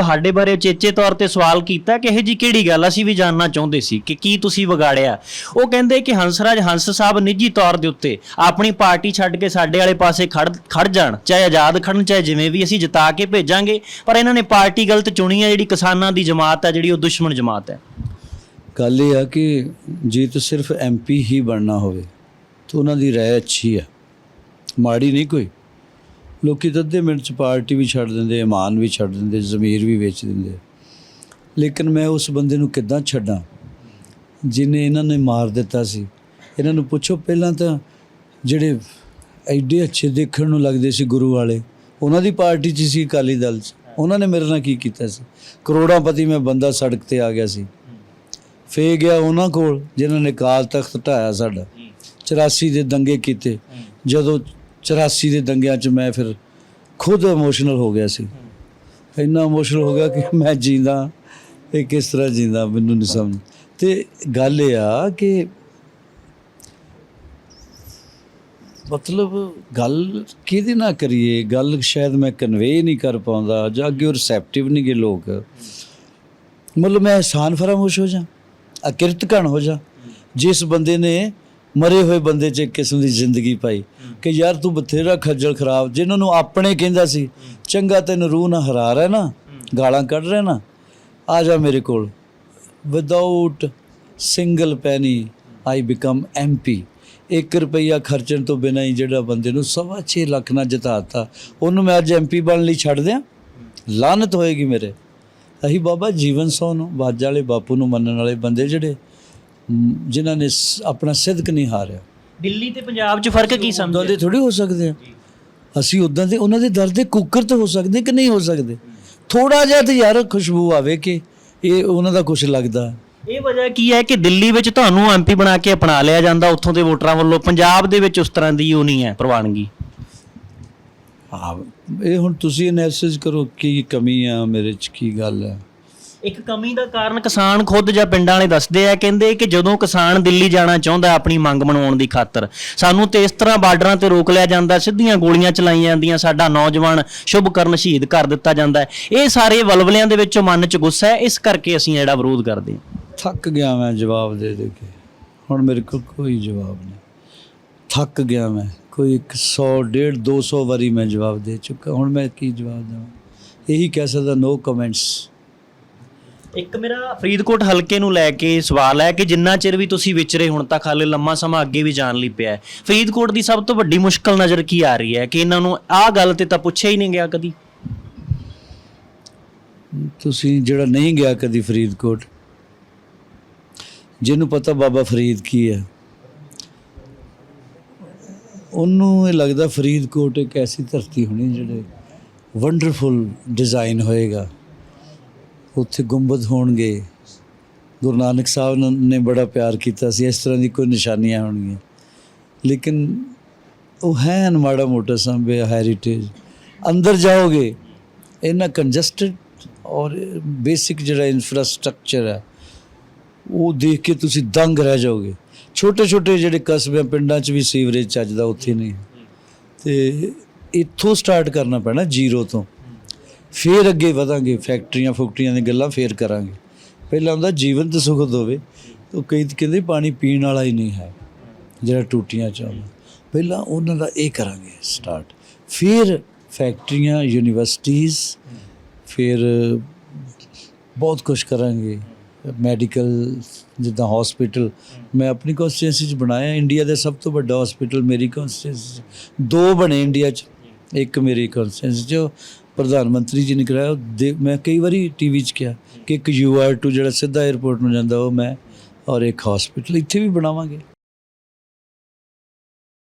ਤੁਹਾਡੇ ਬਾਰੇ ਉਚੇਚੇ ਤੌਰ ਤੇ ਸਵਾਲ ਕੀਤਾ ਕਿ ਇਹ ਜੀ ਕਿਹੜੀ ਗੱਲ ਅਸੀਂ ਵੀ ਜਾਣਨਾ ਚਾਹੁੰਦੇ ਸੀ ਕਿ ਕੀ ਤੁਸੀਂ ਵਿਗਾੜਿਆ। ਉਹ ਕਹਿੰਦੇ ਕਿ ਹੰਸਰਾਜ ਹੰਸ ਸਾਹਿਬ ਨਿੱਜੀ ਤੌਰ ਦੇ ਉੱਤੇ ਆਪਣੀ ਪਾਰਟੀ ਛੱਡ ਕੇ ਸਾਡੇ ਵਾਲੇ ਪਾਸੇ ਖੜ ਖੜ ਜਾਣ, ਚਾਹੇ ਆਜ਼ਾਦ ਖੜਨ, ਚਾਹੇ ਜਿਵੇਂ ਵੀ ਅਸੀਂ ਜਿਤਾ ਕੇ ਭੇਜਾਂਗੇ, ਪਰ ਇਹਨਾਂ ਨੇ ਪਾਰਟੀ ਗਲਤ ਚੁਣੀ ਹੈ ਜਿਹੜੀ ਕਿਸਾਨਾਂ ਦੀ ਜਮਾਤ ਹੈ ਜਿਹੜੀ ਉਹ ਦੁਸ਼ਮਣ ਜਮਾਤ ਹੈ ਗੱਲ ਇਹ ਆ ਕਿ ਜੇ ਤਾਂ ਸਿਰਫ ਐਮਪੀ ਹੀ ਬਣਨਾ ਹੋਵੇ, ਤਾਂ ਉਹਨਾਂ ਦੀ ਰਾਏ ਅੱਛੀ ਆ। ਮਾੜੀ ਨਹੀਂ ਕੋਈ। ਲੋਕੀ ਤਾਂ ਅੱਧੇ ਮਿੰਟ ਚ ਪਾਰਟੀ ਵੀ ਛੱਡ ਦਿੰਦੇ ਇਮਾਨ ਵੀ ਛੱਡ ਦਿੰਦੇ ਜ਼ਮੀਰ ਵੀ ਵੇਚ ਦਿੰਦੇ। ਲੇਕਿਨ ਮੈਂ ਉਸ ਬੰਦੇ ਨੂੰ ਕਿੱਦਾਂ ਛੱਡਾਂ? ਜਿਨੇ ਇਹਨਾਂ ਨੇ ਮਾਰ ਦਿੱਤਾ ਸੀ। ਇਹਨਾਂ ਨੂੰ ਪੁੱਛੋ ਪਹਿਲਾਂ ਤਾਂ ਜਿਹੜੇ ਐਡੇ ਅੱਛੇ ਦੇਖਣ ਨੂੰ ਲੱਗਦੇ ਸੀ ਗੁਰੂ ਵਾਲੇ ਉਹਨਾਂ ਦੀ ਪਾਰਟੀ 'ਚ ਸੀ ਅਕਾਲੀ ਦਲ 'ਚ। ਉਹਨਾਂ ਨੇ ਮੇਰੇ ਨਾਲ ਕੀ ਕੀਤਾ ਸੀ? ਕਰੋੜਾਂਪਤੀ ਮੈਂ ਬੰਦਾ ਸੜਕ ਤੇ ਆ ਗਿਆ ਸੀ। ਫੇ ਗਿਆ ਉਹਨਾਂ ਕੋਲ ਜਿਨ੍ਹਾਂ ਨੇ ਕਾਲ ਤਖਤ ਢਾਇਆ ਸਾਡਾ। 84 ਦੇ ਦੰਗੇ ਕੀਤੇ। ਜਦੋਂ 84 ਦੇ ਦੰਗਿਆਂ 'ਚ ਮੈਂ ਫਿਰ ਖੁਦ ਇਮੋਸ਼ਨਲ ਹੋ ਗਿਆ ਸੀ। ਇੰਨਾ ਇਮੋਸ਼ਨਲ ਹੋ ਗਿਆ ਕਿ ਮੈਂ ਜੀਂਦਾ, ਇਹ ਕਿਸ ਤਰ੍ਹਾਂ ਜੀਂਦਾ ਮੈਨੂੰ ਨਹੀਂ ਸਮਝ। ਤੇ ਗੱਲ ਇਹ ਆ ਕਿ ਮਤਲਬ ਗੱਲ ਕਿਹਦੇ ਨਾਲ ਕਰੀਏ? ਗੱਲ ਸ਼ਾਇਦ ਮੈਂ ਕਨਵੇ ਨਹੀਂ ਕਰ ਪਾਉਂਦਾ ਜਾਂ ਅੱਗੇ ਉਹ ਰਿਸੈਪਟਿਵ ਨਹੀਂ ਗੇ ਲੋਕ। ਮਤਲਬ ਮੈਂ ਅਹਿਸਾਨ ਫਰਾਮੋਸ਼ ਹੋ ਜਾ ਅਕਿਰਤਕਣ ਹੋ ਜਾ। ਜਿਸ ਬੰਦੇ ਨੇ ਮਰੇ ਹੋਏ ਬੰਦੇ 'ਚ ਇੱਕ ਕਿਸਮ ਦੀ ਜ਼ਿੰਦਗੀ ਪਾਈ ਕਿ ਯਾਰ ਤੂੰ ਬਥੇਰਾ ਖੱਜਲ ਖਰਾਬ ਜਿਨ੍ਹਾਂ ਨੂੰ ਆਪਣੇ ਕਹਿੰਦਾ ਸੀ, ਚੰਗਾ ਤੈਨੂੰ ਰੂਹ ਨਾ ਹਰਾ ਰਿਹਾ ਨਾ, ਗਾਲਾਂ ਕੱਢ ਰਿਹਾ ਨਾ, ਆ ਜਾ ਮੇਰੇ ਕੋਲ। Without single penny I become MP 1 ਰੁਪਈਆ ਖਰਚਣ ਤੋਂ ਬਿਨਾਂ ਹੀ ਜਿਹੜਾ ਬੰਦੇ ਨੂੰ ਸਵਾ ਛੇ ਲੱਖ ਨਾਲ ਜਿਤਾਤਾ ਉਹਨੂੰ ਮੈਂ ਅੱਜ ਐਮਪੀ ਬਣਨ ਲਈ ਛੱਡ ਦਿਆਂ। ਲਾਨਤ ਹੋਏਗੀ ਮੇਰੇ। ਅਹੀ ਬਾਬਾ ਜੀਵਨ ਸੋ ਨੂੰ, ਬਾਜ ਵਾਲੇ ਬਾਪੂ ਨੂੰ ਮੰਨਣ ਵਾਲੇ ਬੰਦੇ ਜਿਹੜੇ ਜਿਨ੍ਹਾਂ ਨੇ ਆਪਣਾ ਸਿਦਕ ਨਹੀਂ ਹਾਰਿਆ। ਦਿੱਲੀ ਤੇ ਪੰਜਾਬ 'ਚ ਫ਼ਰਕ ਕੀ ਉਦਾਂ ਸਮਝਦੇ ਦੇ ਥੋੜੀ ਹੋ ਸਕਦੇ ਆ। ਅਸੀਂ ਉਦਾਂ ਦੇ ਉਹਨਾਂ ਦੇ ਦਰ ਦੇ ਕੁੱਕਰ ਤੇ ਹੋ ਸਕਦੇ ਕਿ ਨਹੀਂ ਹੋ ਸਕਦੇ? ਥੋੜਾ ਜਿਹਾ ਤੇ ਯਾਰ ਖੁਸ਼ਬੂ ਆਵੇ ਕਿ ਇਹ ਉਹਨਾਂ ਦਾ ਕੁਝ ਲੱਗਦਾ। ਇਹ ਵਜ੍ਹਾ ਕੀ ਹੈ ਕਿ ਦਿੱਲੀ ਵਿੱਚ ਤੁਹਾਨੂੰ ਐਮਪੀ ਬਣਾ ਕੇ ਅਪਣਾ ਲਿਆ ਜਾਂਦਾ ਉੱਥੋਂ ਦੇ ਵੋਟਰਾਂ ਵੱਲੋਂ। ਪੰਜਾਬ ਦੇ ਵਿੱਚ ਉਸ ਤਰ੍ਹਾਂ ਦੀ ਉਹ ਨਹੀਂ ਹੈ ਪ੍ਰਵਾਨਗੀ। ਹਾਂ ਇਹ ਹੁਣ ਤੁਸੀਂ ਐਨਾਲਿਸਿਸ ਕਰੋ ਕੀ ਕਮੀ ਆ ਮੇਰੇ ਚ ਕੀ ਗੱਲ ਹੈ। ਇੱਕ ਕਮੀ ਦਾ ਕਾਰਨ ਕਿਸਾਨ ਖੁਦ ਜਾਂ ਪਿੰਡਾਂ ਵਾਲੇ ਦੱਸਦੇ ਆ, ਕਹਿੰਦੇ ਕਿ ਜਦੋਂ ਕਿਸਾਨ ਦਿੱਲੀ ਜਾਣਾ ਚਾਹੁੰਦਾ ਆਪਣੀ ਮੰਗ ਮਨਾਉਣ ਦੀ ਖਾਤਰ, ਸਾਨੂੰ ਤੇ ਇਸ ਤਰ੍ਹਾਂ ਬਾਰਡਰਾਂ ਤੇ ਰੋਕ ਲਿਆ ਜਾਂਦਾ, ਸਿੱਧੀਆਂ ਗੋਲੀਆਂ ਚਲਾਈਆਂ ਜਾਂਦੀਆਂ, ਸਾਡਾ ਨੌਜਵਾਨ ਸ਼ੁਭਕਰਨ ਸ਼ਹੀਦ ਕਰ ਦਿੱਤਾ ਜਾਂਦਾ ਇਹ ਸਾਰੇ ਵਲਵਲਿਆਂ ਦੇ ਵਿੱਚੋਂ ਮਨ 'ਚ ਗੁੱਸਾ ਹੈ, ਇਸ ਕਰਕੇ ਅਸੀਂ ਜਿਹੜਾ ਵਿਰੋਧ ਕਰਦੇ ਹਾਂ। ਥੱਕ ਗਿਆ ਮੈਂ ਜਵਾਬ ਦੇ ਦੇ ਕੇ। ਹੁਣ ਮੇਰੇ ਕੋਲ ਕੋਈ ਜਵਾਬ ਨਹੀਂ। ਥੱਕ ਗਿਆ ਮੈਂ। ਕੋਈ 100 150 200 ਵਾਰੀ ਮੈਂ ਜਵਾਬ ਦੇ ਚੁੱਕਾ। ਹੁਣ ਮੈਂ ਕੀ ਜਵਾਬ ਦੇਵਾਂ? ਇਹੀ ਕਹਿ ਸਕਦਾ ਨੋ ਕਮੈਂਟਸ ਇੱਕ ਮੇਰਾ ਫਰੀਦਕੋਟ ਹਲਕੇ ਨੂੰ ਲੈ ਕੇ ਸਵਾਲ ਹੈ ਕਿ ਜਿੰਨਾ ਚਿਰ ਵੀ ਤੁਸੀਂ ਵਿਚਰੇ ਹੁਣ ਤੱਕ ਹਾਲੇ ਲੰਮਾ ਸਮਾਂ ਅੱਗੇ ਵੀ ਜਾਣ ਲਈ ਪਿਆ ਹੈ। ਫਰੀਦਕੋਟ ਦੀ ਸਭ ਤੋਂ ਵੱਡੀ ਮੁਸ਼ਕਲ ਨਜ਼ਰ ਕੀ ਆ ਰਹੀ ਹੈ? ਕਿ ਇਹਨਾਂ ਨੂੰ ਆਹ ਗੱਲ ਤੇ ਤਾਂ ਪੁੱਛਿਆ ਹੀ ਨਹੀਂ ਗਿਆ ਕਦੀ। ਤੁਸੀਂ ਜਿਹੜਾ ਨਹੀਂ ਗਿਆ ਕਦੀ ਫਰੀਦਕੋਟ ਜਿਹਨੂੰ ਪਤਾ ਬਾਬਾ ਫਰੀਦ ਕੀ ਹੈ। ਉਹਨੂੰ ਇਹ ਲੱਗਦਾ ਫਰੀਦਕੋਟ ਇੱਕ ਐਸੀ ਧਰਤੀ ਹੋਣੀ ਜਿਹੜੇ ਵੰਡਰਫੁਲ ਡਿਜ਼ਾਈਨ ਹੋਏਗਾ। ਉੱਥੇ ਗੁੰਬਦ ਹੋਣਗੇ। ਗੁਰੂ ਨਾਨਕ ਸਾਹਿਬ ਨੇ ਬੜਾ ਪਿਆਰ ਕੀਤਾ ਸੀ, ਇਸ ਤਰ੍ਹਾਂ ਦੀ ਕੋਈ ਨਿਸ਼ਾਨੀਆਂ ਹੋਣਗੀਆਂ। ਲੇਕਿਨ ਉਹ ਹੈ ਮਾੜਾ ਮੋਟਾ ਸੰਭੇ ਹੈਰੀਟੇਜ ਅੰਦਰ ਜਾਓਗੇ, ਇੰਨਾ ਕੰਜਸਟਡ ਔਰ ਬੇਸਿਕ ਜਿਹੜਾ ਇਨਫਰਾਸਟ੍ਰਕਚਰ ਹੈ, ਉਹ ਦੇਖ ਕੇ ਤੁਸੀਂ ਦੰਗ ਰਹਿ ਜਾਓਗੇ। ਛੋਟੇ ਛੋਟੇ ਜਿਹੜੇ ਕਸਬਿਆਂ, ਪਿੰਡਾਂ 'ਚ ਵੀ ਸੀਵਰੇਜ ਚੱਜਦਾ, ਉੱਥੇ ਨਹੀਂ। ਤੇ ਇੱਥੋਂ ਸਟਾਰਟ ਕਰਨਾ ਪੈਣਾ ਜ਼ੀਰੋ ਤੋਂ। ਫੇਰ ਅੱਗੇ ਵਧਾਂਗੇ, ਫੈਕਟਰੀਆਂ, ਫੁਕਟਰੀਆਂ ਦੀਆਂ ਗੱਲਾਂ ਫੇਰ ਕਰਾਂਗੇ। ਪਹਿਲਾਂ ਹੁੰਦਾ ਜੀਵਨ ਤੇ ਸੁਖਦ ਹੋਵੇ, ਉਹ ਕਈ ਤਾਂ ਕਹਿੰਦੇ ਪਾਣੀ ਪੀਣ ਵਾਲਾ ਹੀ ਨਹੀਂ ਹੈ, ਜਿਹੜਾ ਟੂਟੀਆਂ ਚ ਆਉਂਦਾ। ਪਹਿਲਾਂ ਉਹਨਾਂ ਦਾ ਇਹ ਕਰਾਂਗੇ ਸਟਾਰਟ ਫਿਰ ਫੈਕਟਰੀਆਂ ਯੂਨੀਵਰਸਿਟੀਆਂ ਫਿਰ ਬਹੁਤ ਕੁਝ ਕਰਾਂਗੇ। ਮੈਡੀਕਲ, ਜਿੱਦਾਂ ਹਸਪੀਟਲ ਮੈਂ ਆਪਣੀ ਕਨਸਟੀਟੈਂਸੀ ਚ ਬਣਾਇਆ, ਇੰਡੀਆ ਦਾ ਸਭ ਤੋਂ ਵੱਡਾ ਹਸਪੀਟਲ ਮੇਰੀ ਕਨਸਟੀਟੈਂਸੀ ਦੋ ਬਣੇ ਇੰਡੀਆ ਚ, ਇੱਕ ਮੇਰੀ ਕਨਸਟੀਟੈਂਸੀ ਚ ਪ੍ਰਧਾਨ ਮੰਤਰੀ ਜੀ ਨੇ ਕਰਾਇਆ ਉਹ ਦੇ- ਮੈਂ ਕਈ ਵਾਰੀ ਟੀਵੀ ਚ ਕਿਹਾ ਕਿ ਇੱਕ ਯੂਆਰ ਟੂ ਜਿਹੜਾ ਸਿੱਧਾ 에ਅਰਪੋਰਟ ਨੂੰ ਜਾਂਦਾ, ਉਹ ਮੈਂ ਔਰ ਇੱਕ ਹਸਪੀਟਲ ਇੱਥੇ ਵੀ ਬਣਾਵਾਂਗੇ।